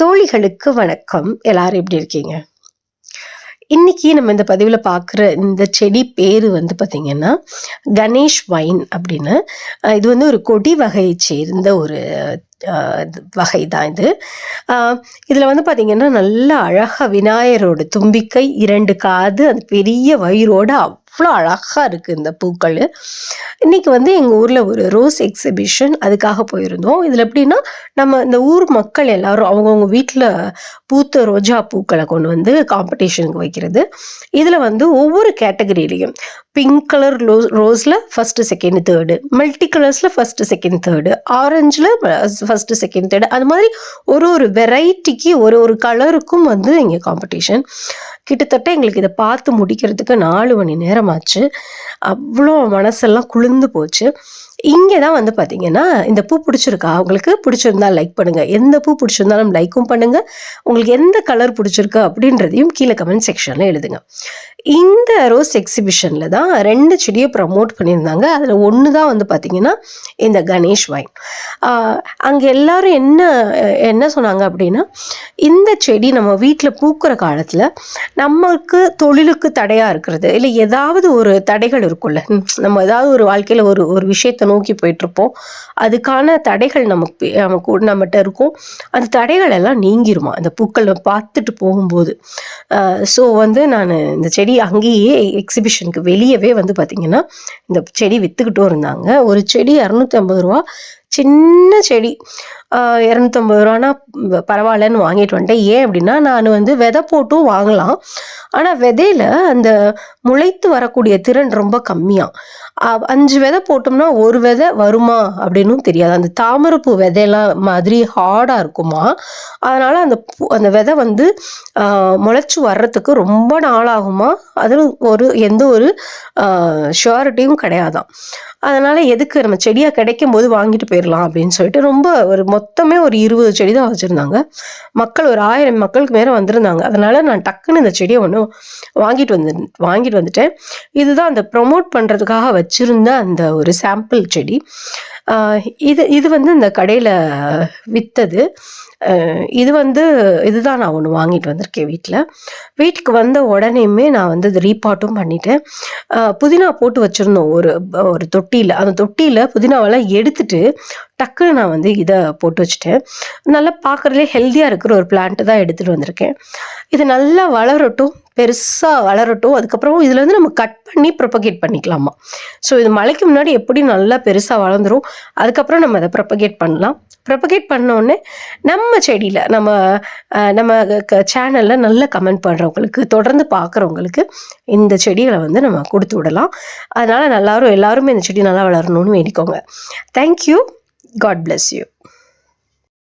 தோழிகளுக்கு வணக்கம். எல்லாரும் எப்படி இருக்கீங்க? இன்னைக்கு நம்ம இந்த பதிவில் பார்க்குற இந்த செடி பேர் வந்து பார்த்திங்கன்னா கணேஷ் வைன் அப்படின்னு. இது வந்து ஒரு கொடி வகையை சேர்ந்த ஒரு இது- வகை தான் இது. இதில் வந்து பார்த்திங்கன்னா நல்ல அழகாக விநாயகரோட தும்பிக்கை இரண்டு காது அந்த பெரிய வயிறோட அவ்வளோ அழகாக இருக்குது இந்த பூக்கள். இன்றைக்கி வந்து எங்கள் ஊரில் ஒரு ரோஸ் எக்ஸிபிஷன் அதுக்காக போயிருந்தோம். இதில் எப்படின்னா நம்ம இந்த ஊர் மக்கள் எல்லோரும் அவங்கவுங்க வீட்டில் பூத்த ரோஜா பூக்களை கொண்டு வந்து காம்படிஷனுக்கு வைக்கிறது. இதில் வந்து ஒவ்வொரு கேட்டகரியிலையும் பிங்க் கலர் ரோ ரோஸில் ஃபஸ்ட்டு செகண்ட் தேர்டு மல்டி கலர்ஸில் ஃபஸ்ட்டு செகண்ட் தேர்டு ஆரஞ்சில் ஃபஸ்ட்டு செகண்ட் தேர்டு அது மாதிரி ஒரு ஒரு வெரைட்டிக்கு ஒரு ஒரு கலருக்கும் வந்து இங்கே காம்படிஷன் கிட்டத்தட்ட எங்களுக்கு இதை பார்த்து முடிக்கிறதுக்கு நாலு மணி நேரம் ஆச்சு அவ்வளோ மனசெல்லாம் குளிர்ந்து போச்சு. இங்கே தான் வந்து பார்த்தீங்கன்னா இந்த பூ பிடிச்சிருக்கா? உங்களுக்கு பிடிச்சிருந்தா லைக் பண்ணுங்கள் எந்த பூ பிடிச்சிருந்தாலும் லைக்கும் பண்ணுங்கள் உங்களுக்கு எந்த கலர் பிடிச்சிருக்கு அப்படின்றதையும் கீழே கமெண்ட் செக்ஷனில் எழுதுங்க. இந்த ரோஸ் எக்ஸிபிஷனில் தான் ரெண்டு செடியை ப்ரமோட் பண்ணியிருந்தாங்க. அதில் ஒன்று தான் வந்து பார்த்தீங்கன்னா இந்த கணேஷ் வைன் அங்கே எல்லாரும் என்ன என்ன சொன்னாங்க அப்படின்னா இந்த செடி நம்ம வீட்டில் பூக்கிற காலத்தில் நமக்கு தொழிலுக்கு தடையாக இருக்கிறது. இல்லை ஏதாவது ஒரு தடைகள் இருக்கும்ல. நம்ம ஏதாவது ஒரு வாழ்க்கையில் ஒரு ஒரு விஷயத்தை நோக்கி போயிட்டுருப்போம். அதுக்கான தடைகள் நமக்கு நமக்கு நம்மகிட்ட இருக்கும். அந்த தடைகள் எல்லாம் நீங்கிருமா? அந்த பூக்களை பார்த்துட்டு போகும்போது. ஸோ வந்து நான் இந்த செடி அங்கேயே எக்ஸிபிஷனுக்கு வெளியவே வந்து பார்த்திங்கன்னா இந்த செடி விற்றுக்கிட்டும் இருந்தாங்க. ஒரு செடி இரநூத்தி ஐம்பது ரூபா. சின்ன செடி. இரநூத்தம்பது ரூபானா பரவாயில்லன்னு வாங்கிட்டு வந்துட்டேன். ஏன் அப்படின்னா நான் வந்து விதை போட்டும் வாங்கலாம். ஆனால் விதையில அந்த முளைத்து வரக்கூடிய திறன் ரொம்ப கம்மியாக அஞ்சு விதை போட்டோம்னா ஒரு விதை வருமா அப்படின்னும் தெரியாது. அந்த தாமரைப்பூ விதையெல்லாம் மாதிரி ஹார்டாக இருக்குமா? அதனால் அந்த பூ அந்த விதை வந்து முளைச்சி வர்றதுக்கு ரொம்ப நாளாகுமா? அதில் ஒரு எந்த ஒரு ஷுவாரிட்டியும் கிடையாதான் அதனால் எதுக்கு நம்ம செடியாக கிடைக்கும் போது வாங்கிட்டு போயிடலாம் அப்படின்னு சொல்லிட்டு ரொம்ப ஒரு மொத்தமே ஒரு இருபது செடி தான் வச்சுருந்தாங்க. மக்கள் ஒரு ஆயிரம் மக்களுக்கு மேலே வந்திருந்தாங்க. அதனால் நான் டக்குன்னு இந்த செடியை ஒன்று வாங்கிட்டு வந்து வாங்கிட்டு வந்துட்டேன். இதுதான் அந்த ப்ரொமோட் பண்ணுறதுக்காக வச்சுருந்த அந்த ஒரு சாம்பிள் செடி. இது இது வந்து இந்த கடையில் விற்றது இது வந்து இதுதான் நான் ஒன்று வாங்கிட்டு வந்திருக்கேன் வீட்டில் வீட்டுக்கு வந்த உடனேயுமே நான் வந்து இது ரீபாட்டும் பண்ணிட்டேன். புதினா போட்டு வச்சுருந்தோம். ஒரு ஒரு தொட்டியில் அந்த தொட்டியில் புதினாவெல்லாம் எடுத்துட்டு டக்குன்னு நான் வந்து இதை போட்டு வச்சுட்டேன். நல்லா பார்க்குறதுலே ஹெல்த்தியாக இருக்கிற ஒரு பிளான்ட்டு தான் எடுத்துகிட்டு வந்திருக்கேன். இது நல்லா வளரட்டும் பெருசாக வளரட்டும். அதுக்கப்புறம் இதில் வந்து நம்ம கட் பண்ணி ப்ரொபகேட் பண்ணிக்கலாமா. ஸோ இது மழைக்கு முன்னாடி எப்படி நல்லா பெருசாக வளர்ந்துரும் அதுக்கப்புறம் நம்ம அதை ப்ரொபகேட் பண்ணலாம். ப்ரொபகேட் பண்ணோடனே நம்ம செடியில் நம்ம நம்ம சேனலில் நல்லா கமெண்ட் பண்ணுறவங்களுக்கு தொடர்ந்து பார்க்குறவங்களுக்கு இந்த செடிகளை வந்து நம்ம கொடுத்து விடலாம். அதனால் நல்லாரும் எல்லாருமே இந்த செடி நல்லா வளரணும்னு வேண்டிக்கோங்க. Thank you God bless you.